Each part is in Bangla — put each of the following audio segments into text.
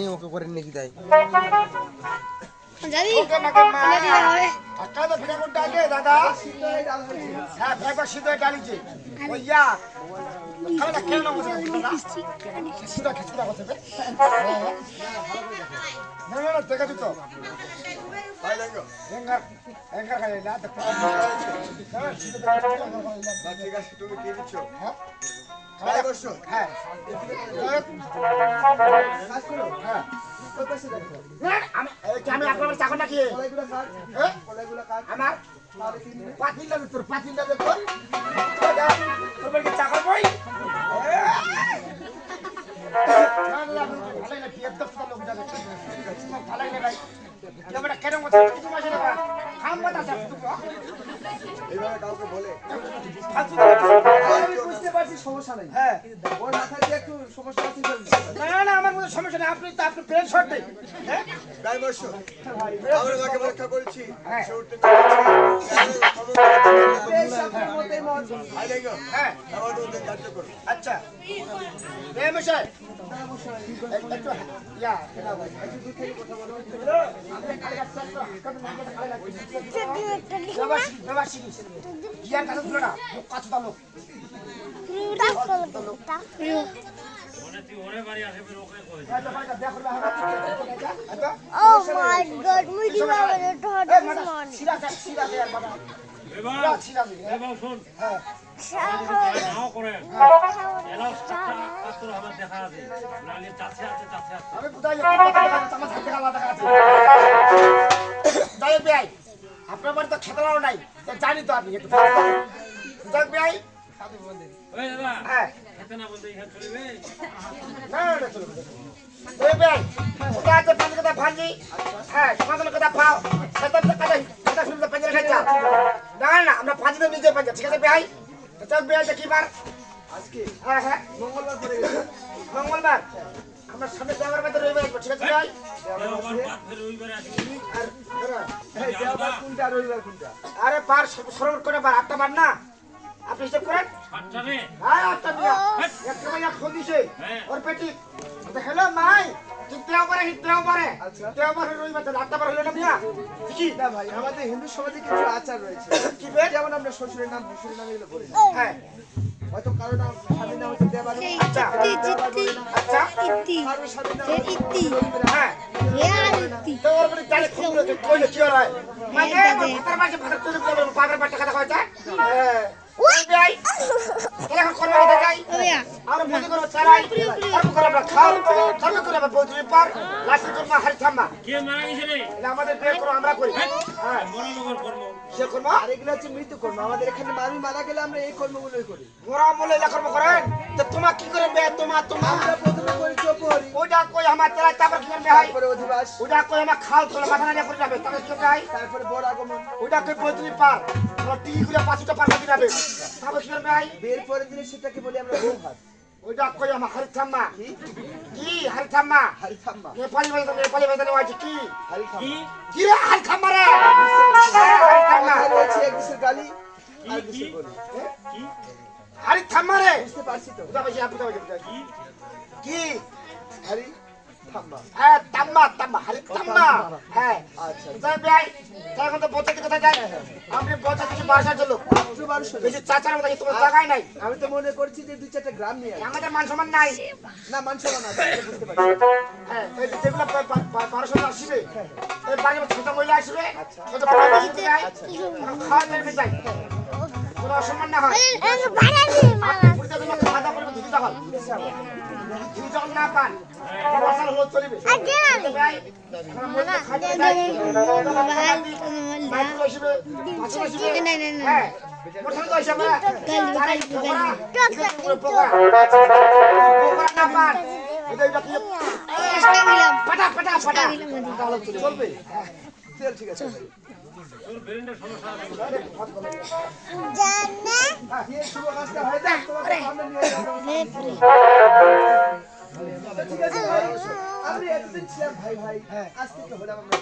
জানি ওকে করে নাকি তো কোনটা আগে দাদা। হ্যাঁ ফেরবার সিদ্ধ ডালিছে ওই খাওয়া কেন না না না না দেখা ঠিক আছে তুমি কি দিচ্ছ হ্যাঁ হ্যাঁ হ্যাঁ আমি আপনার চাকর নাকি? আমার পাতিল লাগে তোর পাতিল লাগে তোর তোর চাকর বই ভালোই না বিয়ের দশ লোক ভাই এবার কেন কথা কিছু মাসে আপনি তো আপনি প্লেন শর্ট নেই। হ্যাঁ? আমরা যাকে পরীক্ষা করেছি হ্যাঁ। সে উঠতে হ্যাঁ আচ্ছা। একটু ইয়া Oh মন হ্যাঁ দেখা আছে নালে আছে চাচ্ছে আছে আমি কোথায় আমার হাতে আলাদা আছে যাই আপনার বাড়ি তো খেতলাও নাই জানি তো আপনি একটু যাক ভাই? হ্যাঁ। হ্যাঁ আমরা পাঁচ দিন নিজে পাঞ্জা ঠিক আছে ভাই? তো যাক ভাই কি বার আজকে হ্যাঁ হ্যাঁ। মঙ্গলবার মঙ্গলবার? আমরা সামনে দেওয়ার মধ্যে রবিবার আসব, ঠিক আছে ভাই? আর কোনটা রবিবার কোনটা? আরে বার সরল করে বার আটটা বার না। আপনি হিসেব করেন। হ্যাঁ আটটা বিয়া একটা মাইয়া ফোন দিছে। হ্যাঁ। ওর পেটি। হ্যালো মাই পারে পারে। আচ্ছা। রবিবার আটটা বার হলো না বিয়া কি না ভাই আমাদের হিন্দু সমাজে কিছু আচার রয়েছে। কি বে? যেমন আমরা শ্বশুরের নাম শ্বশুরের নাম এগুলো বলি। হ্যাঁ। হয়তো কারও নাম স্বামীর নাম হচ্ছে দেবার আচ্ছা। আচ্ছা। ইতি কারও স্বামীর নাম সে ইতি হ্যাঁ। আর ইতি। তো বলে তাহলে খুব কইলে কি হয়? মানে ভাতার মাঝে ভাতার তৈরি করবে পাগের বাচ্চা কথা কইতা হ্যাঁ। ওই ভাই তাহলে এখন করবে কথা যাই ওয়া আমরা বদি চালাই আর করে আমরা খাও। খাবে করে আমরা বৌদির পার লাস্টে করব হারি থাম্মা কে মারা গেছে রে? আমাদের বিয়ে করো আমরা করি। হ্যাঁ। কর্ম। আর এগুলো হচ্ছে মৃত্যু কর্ম। আমাদের এখানে মানুষ মারা গেলে আমরা এই কর্মগুলোই করি। মোরা বলে এটা করব করেন? তো তোমার কি করে বে তোমার তোমার আমরা প্রথমে করি চোপরি ওইটা কই আমার চালাই তারপর কি করবে হয়? তারপরে অধিবাস। ওইটা কই আমার খাল তোলা মাথা না করে যাবে তাহলে কি হয়? তারপরে বড় আগমন। ওইটা কই পার? টিকি করে পাঁচটা পার কাটি যাবে তারপর কি করবে হয়? বের পরের দিনে সেটাকে বলি আমরা বউ ভাত ওইটা কই আমা হরিথাম্মা কি? হরিথাম্মা হরিথাম্মা হারি থাম্মা নেপালি ভাষা নেপালি ভাষা নেওয়া আছে কি? হারি থাম্মা কি রে হরিথাম্মা রে? হরিথাম্মা থাম্মা মাথায় রয়েছে এক দেশের গালি। আর দেশের বলি। কি হরিথাম্মা রে? বুঝতে পারছি তো। বুঝা পাইছি আপনি বুঝা পাইছি কি? কি? হারি হ্যাঁ তাম্মা তাম্মা হ্যাঁ। আচ্ছা যাই ভাই তাই এখন তো বলতে কথা যায়? আপনি বলতে কিছু বাসা চলো মাত্র চাচার মতো তোমার জায়গায় নাই। আমি তো মনে করছি যে দুই চারটা গ্রাম নিয়ে আমাদের মান সম্মান নাই। না মানুষ না সেটা বুঝতে পারছি। হ্যাঁ যেগুলো পা- পা- পা- আসবে এই বাড়ির ছোট মহিলা আসবে আচ্ছা। ছোট বড় বেশি খাওয়া নেমে যায়। কোনো অসম্মান না হয়। খাওয়া দাওয়া করবে ধুতি যখন ধুতি না পান বর্ষার হলো চলিবে। না হ্যাঁ চলবে। ঠিক আছে। ভাই তোর ব্রেনের সমস্যা আছে বিয়ের শুভ কাজটা হয়ে যাক তোমাকে সামনে নিয়ে যাব ঠিক আছে ভাই আমি এতদিন ছিলাম ভাই ভাই আজ আমরা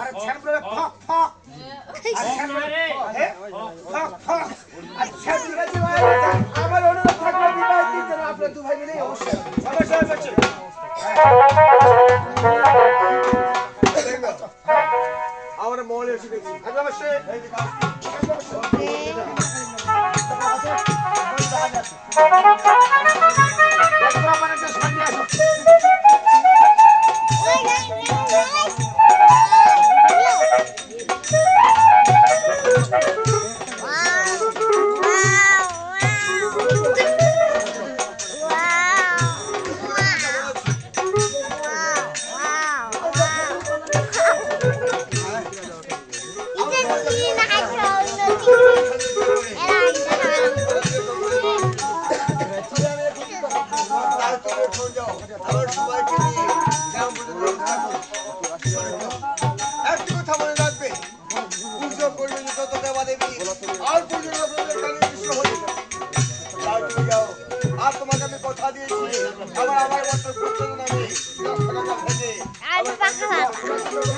আর ফক ফক। যত দেবা দেবী আর পুজো কৃষ্ণ হয়ে যাও তুমি আমি আমার আমার বছর করতে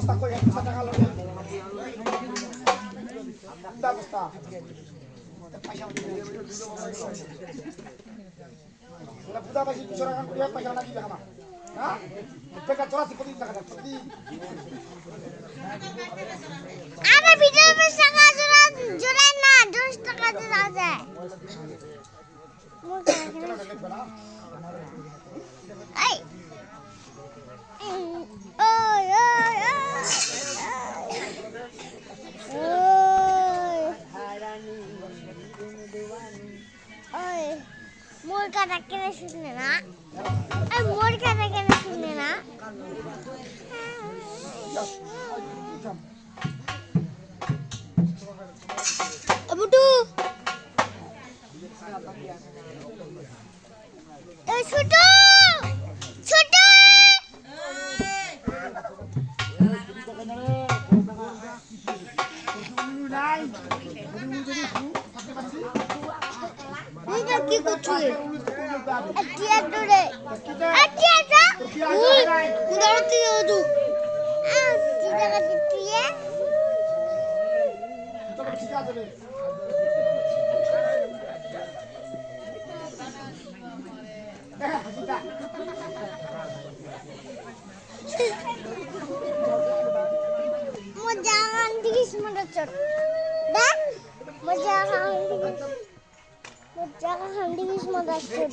বস্তা কই, এক বস্তা টাকা লাগে। দুটা বস্তা। পয়সা বুদা পাইছি দুশো টাকা করে পয়সা না দিবে আমার হ্যাঁ টাকা না 10 টাকা জোড়া মোর কথা Mau jangan digis mendecut. Dan mau jangan digis. Mau jangan digis mendecut.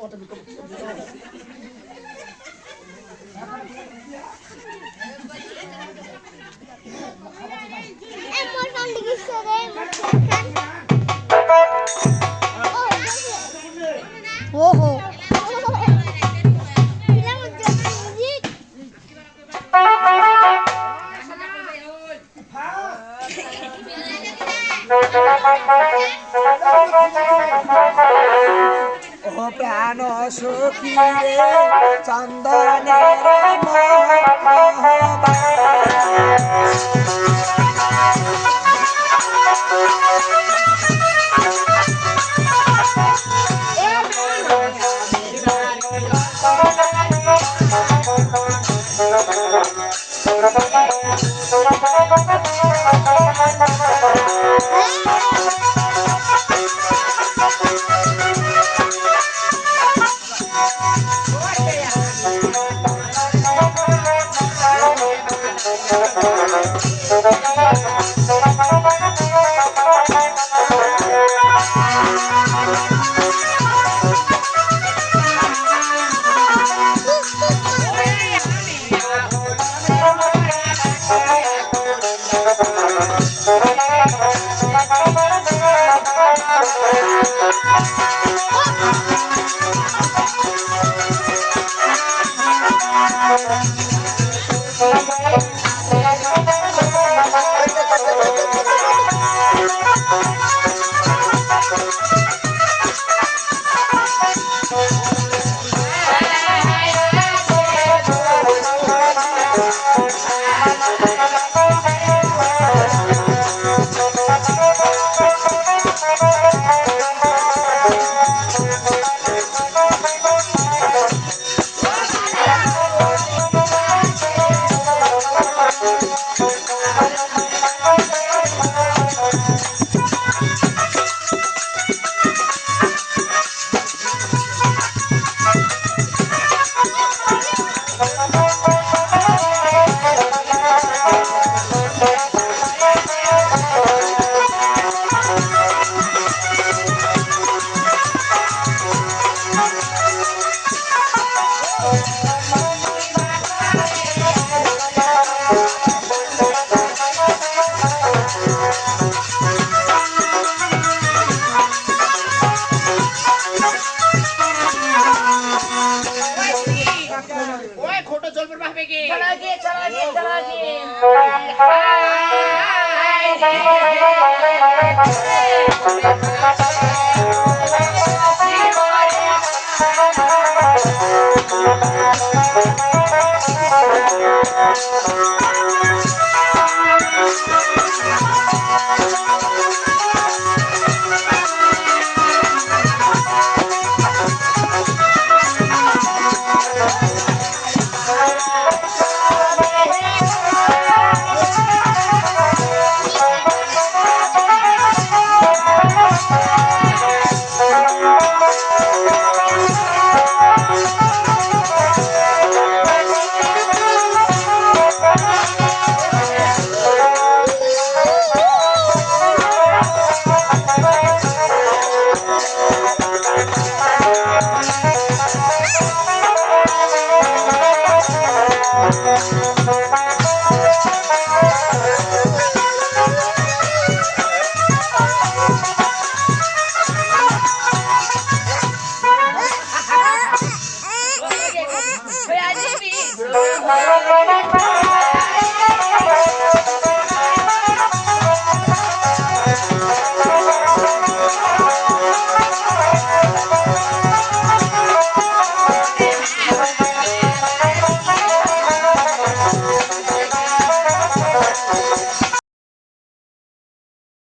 কান কান মতো বিকম এই মোর কান দিকে সখী রে চন্দনের মহবা Thank.